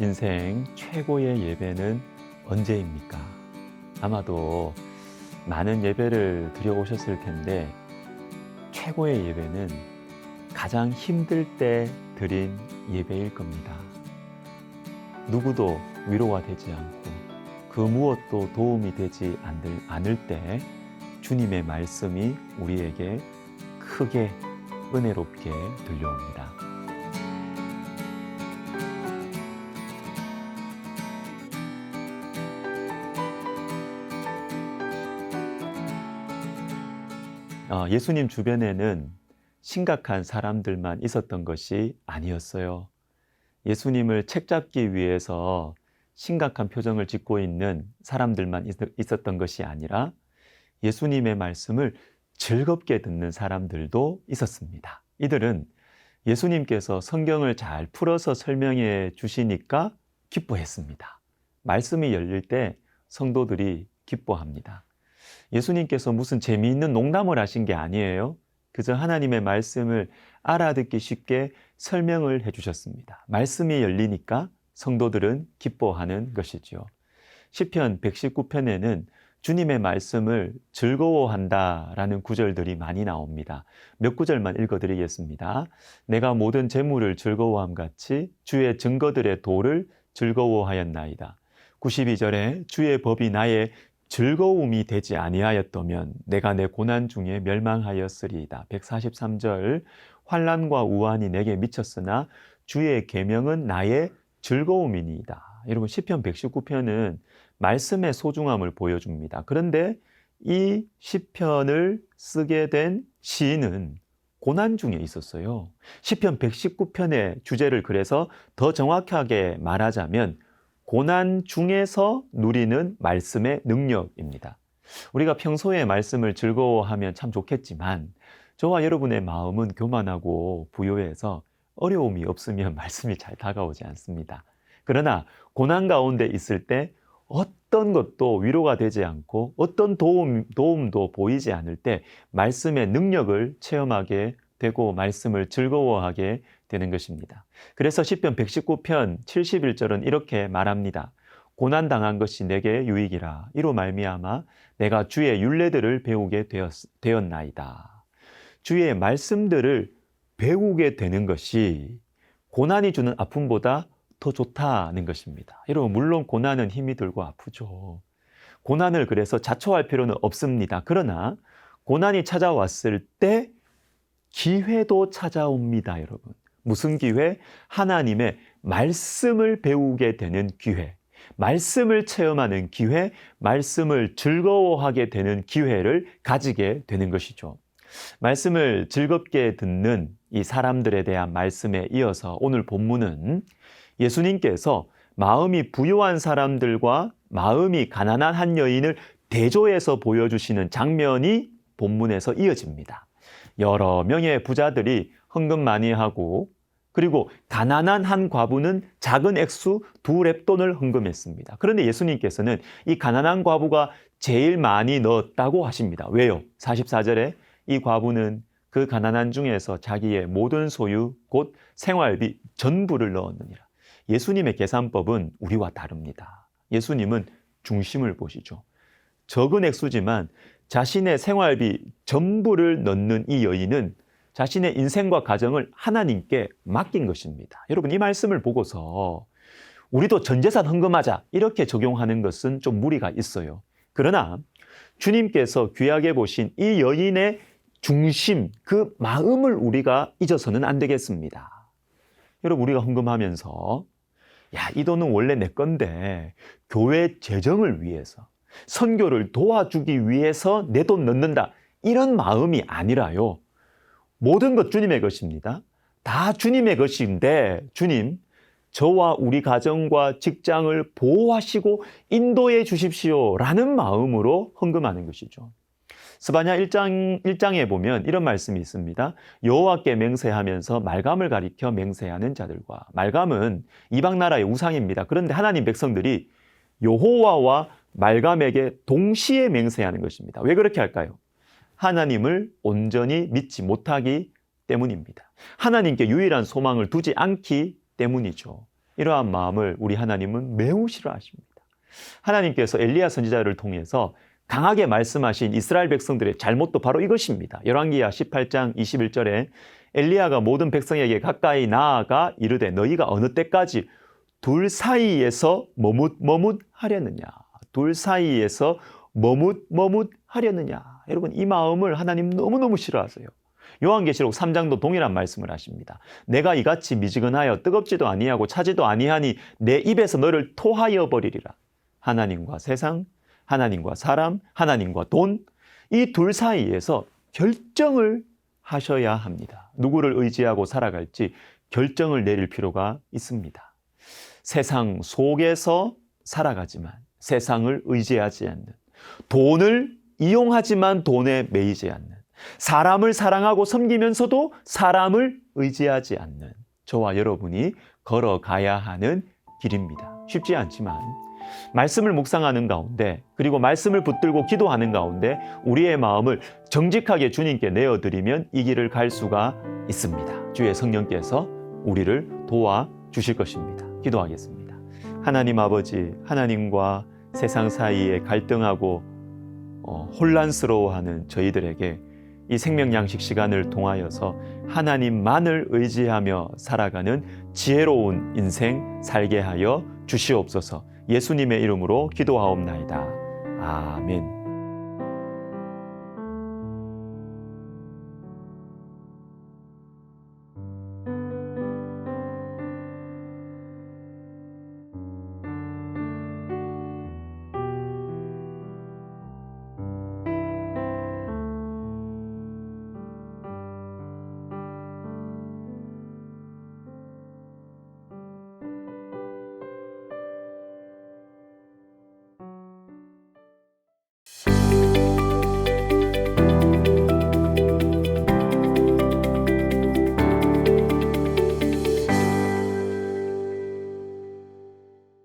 인생 최고의 예배는 언제입니까? 아마도 많은 예배를 드려오셨을 텐데 최고의 예배는 가장 힘들 때 드린 예배일 겁니다. 누구도 위로가 되지 않고 그 무엇도 도움이 되지 않을 때 주님의 말씀이 우리에게 크게 은혜롭게 들려옵니다. 예수님 주변에는 심각한 사람들만 있었던 것이 아니었어요. 예수님을 책잡기 위해서 심각한 표정을 짓고 있는 사람들만 있- 있었던 것이 아니라 예수님의 말씀을 즐겁게 듣는 사람들도 있었습니다. 이들은 예수님께서 성경을 잘 풀어서 설명해 주시니까 기뻐했습니다. 말씀이 열릴 때 성도들이 기뻐합니다. 예수님께서 무슨 재미있는 농담을 하신 게 아니에요. 그저 하나님의 말씀을 알아듣기 쉽게 설명을 해 주셨습니다. 말씀이 열리니까 성도들은 기뻐하는 것이지요. 시편 119편에는 주님의 말씀을 즐거워한다라는 구절들이 많이 나옵니다. 몇 구절만 읽어 드리겠습니다. 내가 모든 재물을 즐거워함 같이 주의 증거들의 도를 즐거워하였나이다. 92절에 주의 법이 나의 즐거움이 되지 아니하였다면 내가 내 고난 중에 멸망하였으리이다. 143절 환란과 우환이 내게 미쳤으나 주의 계명은 나의 즐거움이니이다. 여러분 시편 119편은 말씀의 소중함을 보여줍니다. 그런데 이 시편을 쓰게 된 시인은 고난 중에 있었어요. 시편 119편의 주제를 그래서 더 정확하게 말하자면 고난 중에서 누리는 말씀의 능력입니다. 우리가 평소에 말씀을 즐거워하면 참 좋겠지만 저와 여러분의 마음은 교만하고 부요해서 어려움이 없으면 말씀이 잘 다가오지 않습니다. 그러나 고난 가운데 있을 때 어떤 것도 위로가 되지 않고 어떤 도움, 도움도 보이지 않을 때 말씀의 능력을 체험하게 되고 말씀을 즐거워하게 되는 것입니다. 그래서 시편 119편 71절은 이렇게 말합니다. 고난 당한 것이 내게 유익이라 이로 말미암아 내가 주의 율례들을 배우게 되었, 되었나이다. 주의 말씀들을 배우게 되는 것이 고난이 주는 아픔보다 더 좋다는 것입니다. 여러분 물론 고난은 힘이 들고 아프죠. 고난을 그래서 자초할 필요는 없습니다. 그러나 고난이 찾아왔을 때 기회도 찾아옵니다, 여러분. 무슨 기회? 하나님의 말씀을 배우게 되는 기회. 말씀을 체험하는 기회, 말씀을 즐거워하게 되는 기회를 가지게 되는 것이죠. 말씀을 즐겁게 듣는 이 사람들에 대한 말씀에 이어서 오늘 본문은 예수님께서 마음이 부요한 사람들과 마음이 가난한 한 여인을 대조해서 보여주시는 장면이 본문에서 이어집니다. 여러 명의 부자들이 헌금 많이 하고 그리고 가난한 한 과부는 작은 액수 두 랩돈을 헌금했습니다. 그런데 예수님께서는 이 가난한 과부가 제일 많이 넣었다고 하십니다. 왜요? 44절에 이 과부는 그 가난한 중에서 자기의 모든 소유 곧 생활비 전부를 넣었느니라. 예수님의 계산법은 우리와 다릅니다. 예수님은 중심을 보시죠. 적은 액수지만 자신의 생활비 전부를 넣는 이 여인은 자신의 인생과 가정을 하나님께 맡긴 것입니다. 여러분 이 말씀을 보고서 우리도 전 재산 헌금하자 이렇게 적용하는 것은 좀 무리가 있어요. 그러나 주님께서 귀하게 보신 이 여인의 중심, 그 마음을 우리가 잊어서는 안 되겠습니다. 여러분 우리가 헌금하면서 야, 이 돈은 원래 내 건데 교회 재정을 위해서 선교를 도와주기 위해서 내 돈 넣는다. 이런 마음이 아니라요. 모든 것 주님의 것입니다. 다 주님의 것인데 주님 저와 우리 가정과 직장을 보호하시고 인도해 주십시오 라는 마음으로 헌금하는 것이죠. 스바냐 1장 1장에 보면 이런 말씀이 있습니다. 여호와께 맹세하면서 말감을 가리켜 맹세하는 자들과 말감은 이방 나라의 우상입니다. 그런데 하나님 백성들이 여호와와 말감에게 동시에 맹세하는 것입니다. 왜 그렇게 할까요? 하나님을 온전히 믿지 못하기 때문입니다. 하나님께 유일한 소망을 두지 않기 때문이죠. 이러한 마음을 우리 하나님은 매우 싫어하십니다. 하나님께서 엘리야 선지자를 통해서 강하게 말씀하신 이스라엘 백성들의 잘못도 바로 이것입니다. 열왕기야 18장 21절에 엘리야가 모든 백성에게 가까이 나아가 이르되 너희가 어느 때까지 둘 사이에서 머뭇머뭇 하려느냐. 둘 사이에서 머뭇머뭇 하려느냐. 여러분 이 마음을 하나님 너무너무 싫어하세요. 요한계시록 3장도 동일한 말씀을 하십니다. 내가 이같이 미지근하여 뜨겁지도 아니하고 차지도 아니하니 내 입에서 너를 토하여 버리리라. 하나님과 세상, 하나님과 사람, 하나님과 돈, 이 둘 사이에서 결정을 하셔야 합니다. 누구를 의지하고 살아갈지 결정을 내릴 필요가 있습니다. 세상 속에서 살아가지만 세상을 의지하지 않는, 돈을 이용하지만 돈에 매이지 않는, 사람을 사랑하고 섬기면서도 사람을 의지하지 않는 저와 여러분이 걸어가야 하는 길입니다. 쉽지 않지만 말씀을 묵상하는 가운데 그리고 말씀을 붙들고 기도하는 가운데 우리의 마음을 정직하게 주님께 내어드리면 이 길을 갈 수가 있습니다. 주의 성령께서 우리를 도와 주실 것입니다. 기도하겠습니다. 하나님 아버지, 하나님과 세상 사이에 갈등하고 어, 혼란스러워하는 저희들에게 이 생명 양식 시간을 통하여서 하나님만을 의지하며 살아가는 지혜로운 인생 살게 하여 주시옵소서. 예수님의 이름으로 기도하옵나이다. 아멘.